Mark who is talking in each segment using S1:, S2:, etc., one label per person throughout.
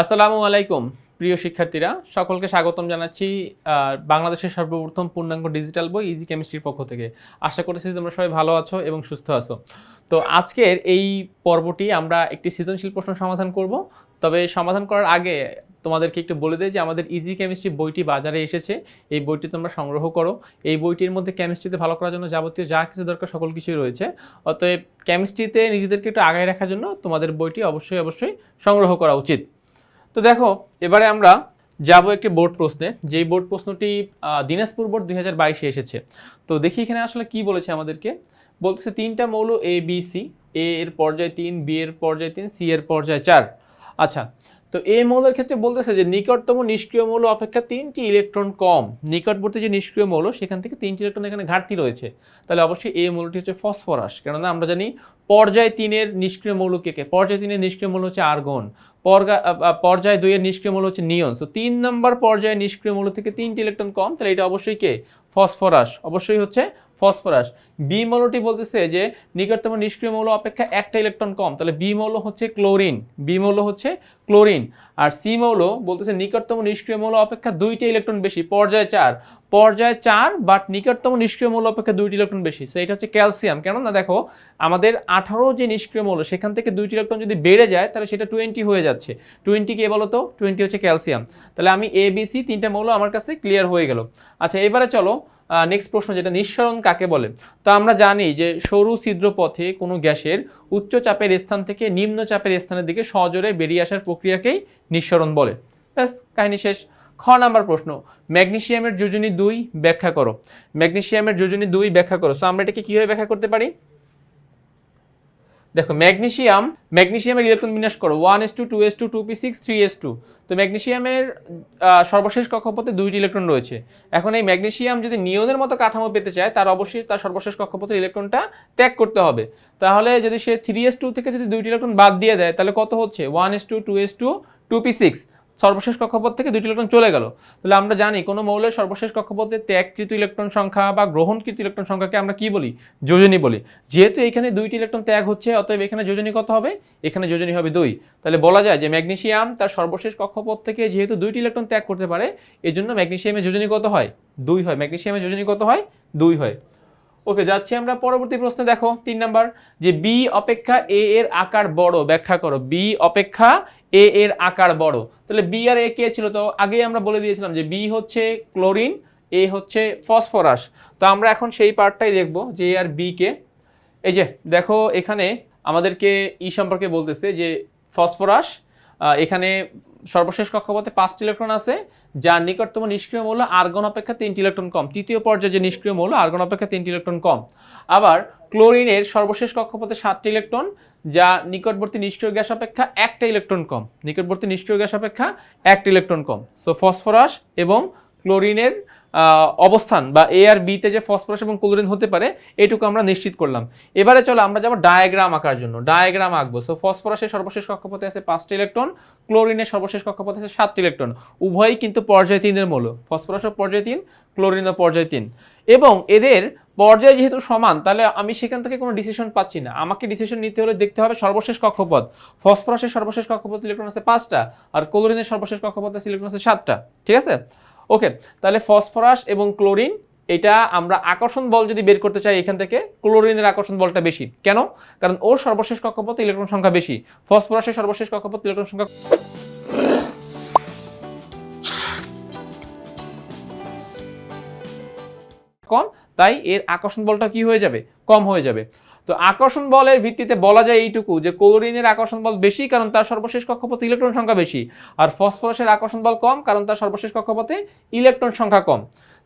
S1: আসসালামু আলাইকুম, প্রিয় শিক্ষার্থীরা। সকলকে স্বাগতম জানাচ্ছি বাংলাদেশের সর্বপ্রথম পূর্ণাঙ্গ ডিজিটাল বই ইজি কেমিস্ট্রির পক্ষ থেকে। আশা করছি তোমরা সবাই ভালো আছো এবং সুস্থ আছো। তো আজকের এই পর্বটি আমরা একটি সৃজনশীল প্রশ্ন সমাধান করব। তবে সমাধান করার আগে তোমাদেরকে একটু বলে দেয় যে আমাদের ইজি কেমিস্ট্রি বইটি বাজারে এসেছে। এই বইটি তোমরা সংগ্রহ করো। এই বইটির মধ্যে কেমিস্ট্রিতে ভালো করার জন্য যাবতীয় যা কিছু দরকার সকল কিছুই রয়েছে। অতএব কেমিস্ট্রিতে নিজেদেরকে একটু আগায় রাখার জন্য তোমাদের বইটি অবশ্যই অবশ্যই সংগ্রহ করা উচিত। তো দেখো, এবারে আমরা যাব একটি বোর্ড প্রশ্নে। যেই বোর্ড প্রশ্নটি দিনাজপুর বোর্ড দুই হাজার বাইশে এসেছে। তো দেখি এখানে আসলে কি বলেছে আমাদেরকে। বলতেছে তিনটা মৌল এ বি সি এ এর পর্যায় তিন বি এর পর্যায় তিন সি এর পর্যায় চার। আচ্ছা তো এ মৌলের ক্ষেত্রে বলতেছে যে নিকটতম নিষ্ক্রিয় মৌল অপেক্ষা তিনটি ইলেকট্রন কম। নিকটবর্তী যে নিষ্ক্রিয় মৌল, সেখান থেকে তিনটি ইলেকট্রন এখানে ঘাটতি রয়েছে। তাহলে অবশ্যই এই মৌলটি হচ্ছে ফসফরাস। কেননা আমরা জানি পর্যায় তিনের নিষ্ক্রিয় মৌল কে কে? পর্যায় তিনের নিষ্ক্রিয় মৌল হচ্ছে আর্গন। পর্যায় দুইয়ের নিষ্ক্রিয় মৌল হচ্ছে নিয়ন। সো তিন নম্বর পর্যায়ে নিষ্ক্রিয় মৌল থেকে তিনটি ইলেকট্রন কম, তাহলে এটা অবশ্যই কে? ফসফরাস। অবশ্যই হচ্ছে ফসফরাস। বি মৌলটি বলতেছে যে, নিকটতম নিষ্ক্রিয় মৌল অপেক্ষা একটা ইলেকট্রন কম। তাহলে বি মৌল হচ্ছে ক্লোরিন। বি মৌল হচ্ছে ক্লোরিন। আর সি মৌল বলতেছে নিকটতম নিষ্ক্রিয় মৌল অপেক্ষা দুইটা ইলেকট্রন বেশি। পর্যায় চার। পর্যায় চার বাট নিকটতম নিষ্ক্রিয় মৌল অপেক্ষা দুইটি ইলেকট্রন বেশি। সো এটা হচ্ছে ক্যালসিয়াম। কেননা দেখো, আমাদের আঠারো যে নিষ্ক্রিয় মৌল, সেখান থেকে দুইটি ইলেকট্রন যদি বেড়ে যায়, তাহলে সেটা টোয়েন্টি হয়ে যাচ্ছে। টোয়েন্টি কে বলো তো টোয়েন্টি হচ্ছে ক্যালসিয়াম। তাহলে আমি এ বি সি তিনটা মৌল আমার কাছে ক্লিয়ার হয়ে গেল। আচ্ছা এবারে চলো নেক্সট প্রশ্ন যেটা, নিঃসরণ কাকে বলে? তো আমরা জানি যে সরু ছিদ্র পথে কোনো গ্যাসের উচ্চ চাপের স্থান থেকে নিম্ন চাপের স্থানের দিকে সজোরে বেরিয়ে আসার প্রক্রিয়াকেই নিঃসরণ বলে। ব্যাস, কাহিনী শেষ। খ নাম্বার প্রশ্ন ম্যাগনেশিয়ামের যোজনী দুই ব্যাখ্যা করো। ম্যাগনেশিয়ামের যোজনী দুই ব্যাখ্যা করো। সো আমরা এটাকে কীভাবে ব্যাখ্যা করতে পারি? দেখো, ম্যাগনেশিয়াম, ম্যাগনেশিয়ামের ইলেকট্রন বিন্যাস করো one S two two S two two P six three S two তো ম্যাগনেশিয়ামের সর্বশেষ কক্ষপথে দুইটি ইলেকট্রন রয়েছে। এখন এই ম্যাগনেশিয়াম যদি নিয়নের মতো কাঠামো পেতে চায়, তার অবশ্যই তার সর্বশেষ কক্ষপথের ইলেকট্রনটা ত্যাগ করতে হবে। তাহলে যদি সে থ্রি এস টু থেকে যদি দুইটি ইলেকট্রন বাদ দিয়ে দেয়, তাহলে কত হচ্ছে? One S two two S two two P six সর্বশেষ কক্ষপথ থেকে দুইটি ইলেকট্রন চলে গেল। তাহলে আমরা জানি কোনো মৌলের সর্বশেষ কক্ষপথে ত্যাগকৃত ইলেকট্রন সংখ্যা বা গ্রহণকৃত ইলেকট্রন সংখ্যাকে আমরা কি বলি? যোজনী বলি। যেহেতু এখানে দুইটি ইলেকট্রন ত্যাগ হচ্ছে, অতএব এখানে যোজনী কত হবে? এখানে যোজনী হবে দুই। তাহলে বলা যায় যে ম্যাগনেশিয়াম তার সর্বশেষ কক্ষপথ থেকে যেহেতু দুইটি ইলেকট্রন ত্যাগ করতে পারে এই জন্য ম্যাগনেসিয়ামের যোজনী কত হয়? দুই হয়। ম্যাগনেসিয়ামের যোজনী কত হয়? দুই হয়। ওকে, যাচ্ছি আমরা পরবর্তী প্রশ্নে। দেখো, তিন নাম্বার, যে বি অপেক্ষা এ এর আকার বড়, ব্যাখ্যা করো। বি অপেক্ষা এ এর আকার বড়। তাহলে বি আর এ কে ছিল? তো আগেই আমরা বলে দিয়েছিলাম যে বি হচ্ছে ক্লোরিন এ হচ্ছে ফসফরাস। তো আমরা এখন সেই পার্টটাই দেখব যে এ আর বি কে। এই যে, দেখো এখানে আমাদেরকে ই সম্পর্কে বলতেছে যে ফসফরাস এখানে সর্বশেষ কক্ষপথে পাঁচটি ইলেকট্রন আছে, যার নিকটতম নিষ্ক্রিয় মৌল আর্গন অপেক্ষা তিনটি ইলেকট্রন কম। তৃতীয় পর্যায়ে যে নিষ্ক্রিয় মৌল, আর্গন অপেক্ষা তিনটি ইলেকট্রন কম। আবার ক্লোরিনের সর্বশেষ কক্ষপথে সাতটি ইলেকট্রন, যা নিকটবর্তী নিষ্ক্রিয় গ্যাস অপেক্ষা একটা ইলেকট্রন কম। নিকটবর্তী নিষ্ক্রিয় গ্যাস অপেক্ষা একটা ইলেকট্রন কম। সো ফসফরাস এবং ক্লোরিনের অবস্থান বা এ আর বিতে যে ফসফরাস এবং ক্লোরিন হতে পারে, এটুকু আমরা নিশ্চিত করলাম। এবারে চলো আমরা যাব ডায়াগ্রাম আঁকার জন্য। ডায়াগ্রাম আঁকবো। সো ফসফরাসের সর্বশেষ কক্ষপথে আছে পাঁচটি ইলেকট্রন ক্লোরিনের সর্বশেষ কক্ষপথে আছে সাতটি ইলেকট্রন উভয়ই কিন্তু পর্যায় তিনের মৌল। ফসফরাসও পর্যায় তিন ক্লোরিনও পর্যায় তিন। এবং এদের পর্যায় যেহেতু সমান, তাহলে আমি সেখান থেকে কোনো ডিসিশন পাচ্ছি না। আমাকে ডিসিশন নিতে হলে দেখতে হবে সর্বশেষ কক্ষপথ। ফসফরাসের সর্বশেষ কক্ষপথ ইলেকট্রন আছে পাঁচটা, আর ক্লোরিনের সর্বশেষ কক্ষপথ আছে ইলেকট্রন আছে সাতটা। ঠিক আছে? ওকে তাহলে ফসফরাস এবং ক্লোরিন, এটা আমরা আকর্ষণ বল যদি বের করতে চাই এখান থেকে, ক্লোরিনের আকর্ষণ বলটা বেশি। কেন? কারণ ওর সর্বশেষ কক্ষপথে ইলেকট্রন সংখ্যা বেশি। ফসফরাসের সর্বশেষ কক্ষপথে ইলেকট্রন সংখ্যা কম, তাই এর আকর্ষণ বলটা কি হয়ে যাবে? কম হয়ে যাবে। তো আকর্ষণ বলের ভিত্তিতে বলা যায় এইটুকু যে ক্লোরিনের আকর্ষণ বল বেশি কারণ তার সর্বশেষ কক্ষপথে ইলেকট্রন সংখ্যা বেশি। আর ফসফরাসের আকর্ষণ বল কম কারণ তার সর্বশেষ কক্ষপথে ইলেকট্রন সংখ্যা কম।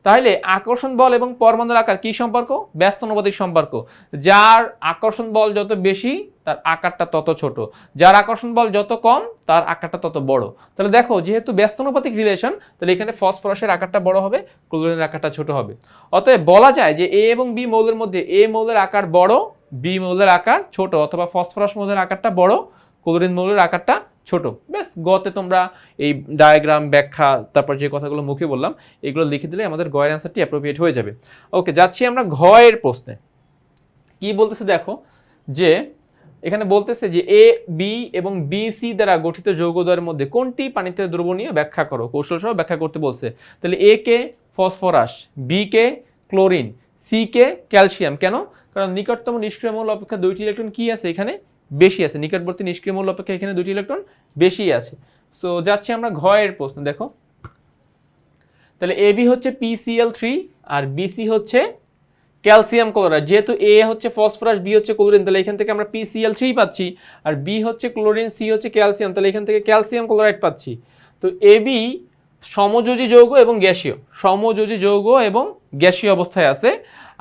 S1: তাহলে আকর্ষণ বল এবং পরমাণুর আকার কি সম্পর্ক? ব্যস্তানুপাতিক সম্পর্ক। যার আকর্ষণ বল যত বেশি, তার আকারটা তত ছোট। যার আকর্ষণ বল যত কম, তার আকারটা তত বড়। তাহলে দেখো, যেহেতু ব্যস্তানুপাতিক রিলেশন তাহলে এখানে ফসফরাসের আকারটা বড় হবে, ক্লোরিনের আকারটা ছোট হবে। অতএব বলা যায় যে এ এবং বি মৌলের মধ্যে এ মৌলের আকার বড় বি মৌলের আকার ছোট অথবা ফসফরাস মৌলের আকারটা বড়, ক্লোরিন মৌলের আকারটা ছোট। বেশ গতে তোমরা এই ডায়াগ্রাম ব্যাখ্যা, তারপর যে কথাগুলো মুখে বললাম, এগুলো লিখে দিলে আমাদের গয়ের অ্যান্সারটি অ্যাপ্রোপ্রিয়েট হয়ে যাবে। ওকে যাচ্ছি আমরা ঘয়ের প্রশ্নে। কি বলতেছে দেখো, যে এখানে বলতেছে যে এ বি এবং বি সি দ্বারা গঠিত যৌগদ্বয়ের মধ্যে কোনটি পানিতে দ্রবণীয়? ব্যাখ্যা করো কৌশল সহ ব্যাখ্যা করতে বলছে। তাহলে এ কে ফসফরাস বি কে ক্লোরিন সি কে ক্যালসিয়াম। কেন? কারণ নিকটতম নিষ্ক্রিয় মৌল অপেক্ষা দুইটি ইলেকট্রন কি আছে এখানে? বেশি আছে। নিকটবর্তী নিষ্ক্রিয় মৌল অপেক্ষা এখানে দুটি ইলেকট্রন বেশি আছে। সো যাচ্ছি আমরা ঘ এর প্রশ্ন, দেখো। তাহলে এ বি হচ্ছে পিসিএল থ্রি আর বিসি হচ্ছে ক্যালসিয়াম ক্লোরাইড। যেহেতু এ হচ্ছে ফসফরাস বি হচ্ছে ক্লোরিন, তাহলে এখান থেকে আমরা পিসিএল থ্রি পাচ্ছি আর বি হচ্ছে ক্লোরিন সি হচ্ছে ক্যালসিয়াম, তাহলে এখান থেকে ক্যালসিয়াম ক্লোরাইড পাচ্ছি। তো এ বি সমযোজী যৌগ এবং গ্যাসীয়। সমযোজী যৌগ এবং গ্যাসীয় অবস্থায় আছে।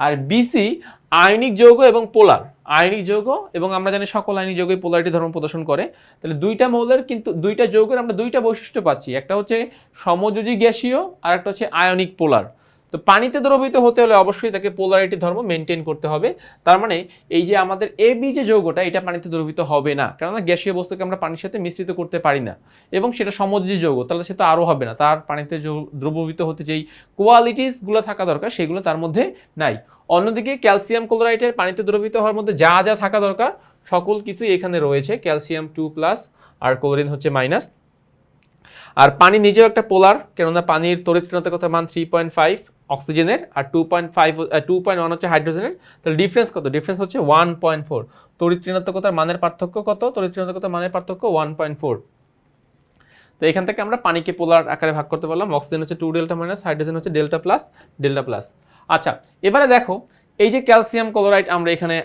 S1: আর বিসি আয়নিক যৌগ এবং পোলার। আয়নিক যৌগ এবং আমরা জানি সকল আয়নিক যৌগই পোলারিটি ধর্ম প্রদর্শন করে। তাহলে দুইটা মৌলের কিন্তু দুইটা যৌগের আমরা দুইটা বৈশিষ্ট্য পাচ্ছি। একটা হচ্ছে সমযোজী গ্যাসীয় আর একটা হচ্ছে আয়নিক পোলার। তো পানিতে দ্রবীত হতে হলে অবশ্যই তাকে পোলারিটি ধর্ম মেনটেন করতে হবে। তার মানে এই যে আমাদের এ বি যে যৌগটা, এটা পানিতে দ্রবীত হবে না। কেননা গ্যাসীয় বস্তুকে আমরা পানির সাথে মিশ্রিত করতে পারি না। এবং সেটা সমযোজী যৌগ, তাহলে সে তো আরও হবে না। তার পানিতে দ্রবীভূত হতে যেই কোয়ালিটিসগুলো থাকা দরকার, সেগুলো তার মধ্যে নাই। অন্যদিকে ক্যালসিয়াম ক্লোরাইডের পানিতে দ্রবীত হওয়ার মধ্যে যা যা থাকা দরকার, সকল কিছুই এখানে রয়েছে। ক্যালসিয়াম টু প্লাস আর ক্লোরিন হচ্ছে মাইনাস আর পানি নিজেও একটা পোলার কেননা পানির তড়িৎ ঋণাত্মকতার মান থ্রি পয়েন্ট ফাইভ অক্সিজেনের আর two point five two point one হচ্ছে হাইড্রোজেনের। তাহলে ডিফারেন্স কত? ডিফারেন্স হচ্ছে ওয়ান পয়েন্ট ফোর তড়িৎ মানের পার্থক্য কত? তড়িৎ মানের পার্থক্য ওয়ান পয়েন্ট ফোর তো এখান থেকে আমরা পানিকে পোলার আকারে ভাগ করতে পারলাম। অক্সিজেন হচ্ছে টু ডেল্টা মাইনাস হাইড্রোজেন হচ্ছে ডেল্টা প্লাস ডেল্টা প্লাস আচ্ছা এবারে দেখো, এই যে ক্যালসিয়াম ক্লোরাইড আমরা এখানে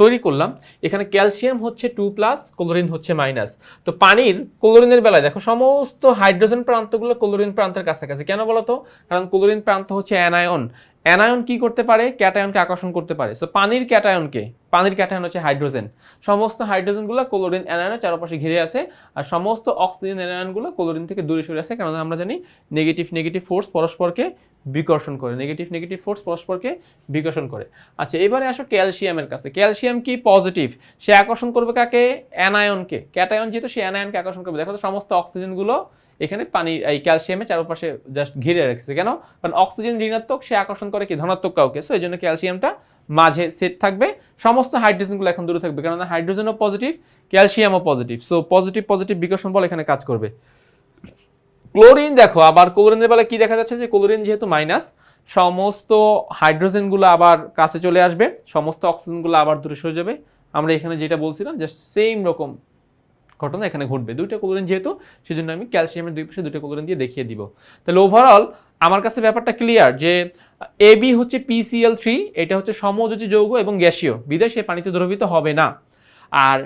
S1: তৈরি করলাম। এখানে ক্যালসিয়াম হচ্ছে টু প্লাস, ক্লোরিন হচ্ছে মাইনাস। তো পানির ক্লোরিনের বেলায় দেখো, সমস্ত হাইড্রোজেন প্রান্তগুলো ক্লোরিন প্রান্তের কাছাকাছি। কেন বলতো? কারণ ক্লোরিন প্রান্ত হচ্ছে অ্যানায়ন। অ্যানায়ন কি করতে পারে? ক্যাটায়নকে আকর্ষণ করতে পারে। সো পানির ক্যাটায়নকে, পানির ক্যাটায়ন হচ্ছে হাইড্রোজেন। সমস্ত হাইড্রোজেনগুলো ক্লোরিন অ্যানায়নের চারপাশে ঘিরে আছে আর সমস্ত অক্সিজেন অ্যানায়নগুলো ক্লোরিন থেকে দূরে সরে আছে কারণ আমরা জানি নেগেটিভ নেগেটিভ ফোর্স পরস্পরকে বিকর্ষণ করে। নেগেটিভ নেগেটিভ ফোর্স পরস্পরকে বিকর্ষণ করে। আচ্ছা এবারে আসো ক্যালসিয়ামের কাছে। ক্যালসিয়াম কি পজিটিভ সে আকর্ষণ করবে কাকে? অ্যানায়নকে। ক্যাটায়ন যেহেতু সে অ্যানায়নকে আকর্ষণ করবে। দেখো তো সমস্ত অক্সিজেনগুলো এখানে পানি, এই ক্যালসিয়ামের চারপাশে জাস্ট ঘিরে রাখছে। কেন? কারণ অক্সিজেন ঋণাত্মক, সে আকর্ষণ করে কি? ধনাত্মক কাউকে। সো এই জন্য ক্যালসিয়ামটা মাঝে সেট থাকবে। সমস্ত হাইড্রোজেনগুলো এখন দূরে থাকবে। কেননা হাইড্রোজেনও পজিটিভ ক্যালসিয়ামও পজিটিভ সো পজিটিভ পজিটিভ বিকর্ষণ বল এখানে কাজ করবে। ক্লোরিন দেখো, আবার ক্লোরিনের বেলা কি দেখা যাচ্ছে যে ক্লোরিন যেহেতু মাইনাস সমস্ত হাইড্রোজেনগুলো আবার কাছে চলে আসবে। সমস্ত অক্সিজেনগুলো আবার দূরে সরে যাবে। আমরা এখানে যেটা বলছিলাম জাস্ট সেম রকম ঘটনা এখানে ঘটবে। দুইটা ক্লোরিন যেহেতু, সেজন্য আমি ক্যালসিয়ামের দুই পাশে দুইটা ক্লোরিন দিয়ে দেখিয়ে দিব। তাহলে ওভারঅল আমার কাছে ব্যাপারটা ক্লিয়ার যে এ বি হচ্ছে পিসিএল থ্রি এটা হচ্ছে সমযোজী যৌগ এবং গ্যাসীয়। বিদেশে পানিতে দ্রবিত হবে না। আর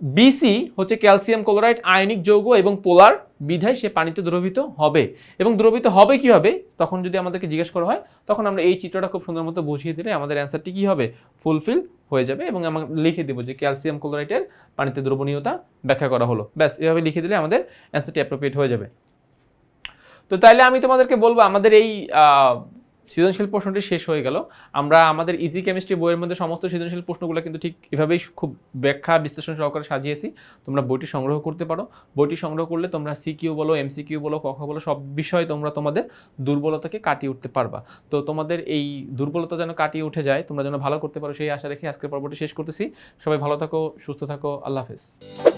S1: বিসি হচ্ছে ক্যালসিয়াম ক্লোরাইড, আয়নিক যৌগ এবং পোলার বিধায় সে পানিতে দ্রবীভূত হবে। এবং দ্রবীভূত হবে কীভাবে? তখন যদি আমাদেরকে জিজ্ঞেস করা হয়, তখন আমরা এই চিত্রটা খুব সুন্দর মতো বুঝিয়ে দিলে আমাদের অ্যান্সারটি কী হবে? ফুলফিল হয়ে যাবে এবং আমরা লিখে দেবো যে ক্যালসিয়াম ক্লোরাইডের পানিতে দ্রবণীয়তা ব্যাখ্যা করা হলো। ব্যাস, এভাবে লিখে দিলে আমাদের অ্যান্সারটি অ্যাপ্রোপ্রিয়েট হয়ে যাবে। তো তাইলে আমি তোমাদেরকে বলব, আমাদের এই সৃজনশীল প্রশ্নটি শেষ হয়ে গেল। আমরা আমাদের ইজি কেমিস্ট্রি বইয়ের মধ্যে সমস্ত সৃজনশীল প্রশ্নগুলো কিন্তু ঠিক এভাবেই খুব ব্যাখ্যা, বিশ্লেষণ সহকারে সাজিয়েছি। তোমরা বইটি সংগ্রহ করতে পারো। বইটি সংগ্রহ করলে তোমরা সিকিউ বলো এমসিকিউ বলো কখ বলো, সব বিষয়ে তোমরা তোমাদের দুর্বলতাকে কাটিয়ে উঠতে পারবা। তো তোমাদের এই দুর্বলতা যেন কাটিয়ে উঠে যায়, তোমরা যেন ভালো করতে পারো, সেই আশা রেখে আজকের পর্বটি শেষ করতেছি। সবাই ভালো থাকো, সুস্থ থাকো, আল্লাহ হাফেজ।